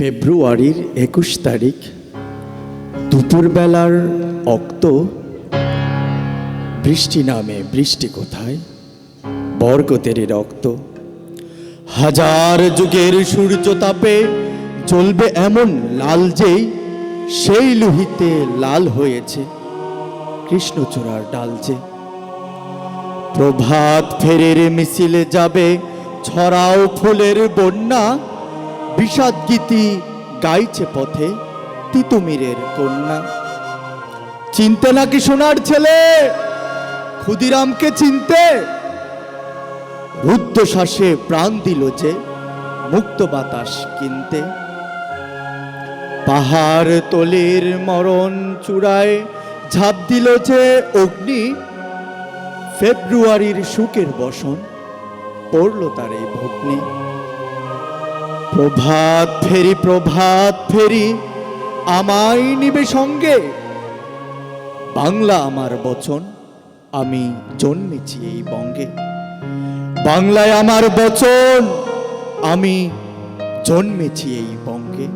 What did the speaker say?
ফেব্রুয়ারির একুশ তারিখ, দুপুরবেলার অক্ত, বৃষ্টি নামে বৃষ্টি কোথায়? বরকতের রক্ত। হাজার যুগের সূর্য তাপে জ্বলবে এমন লাল যেই, সেই লুহিতে লাল হয়েছে কৃষ্ণচূড়ার ডাল যে। প্রভাত ফেরের মিছিলে যাবে ছড়াও ফুলের বন্যা বিষাদ গীতি গাইছে পথে তিতুমিরের কন্যা। চিনতে নাকি সোনার ছেলে? ক্ষুদিরামকে চিনতে? রুদ্ধশ্বাসে প্রাণ দিল যে মুক্ত বাতাস কিনতে। পাহাড় তলের মরণ চূড়ায় ঝাঁপ দিল যে অগ্নি। ফেব্রুয়ারির সুখের বসন পড়ল তার এই ভগ্নি। প্রভাত ফেরি প্রভাত ফেরি, আমায় নিবে সঙ্গে। বাংলা আমার বচন, আমি জন্মেছি এই বঙ্গে। বাংলায় আমার বচন, আমি জন্মেছি এই বঙ্গে।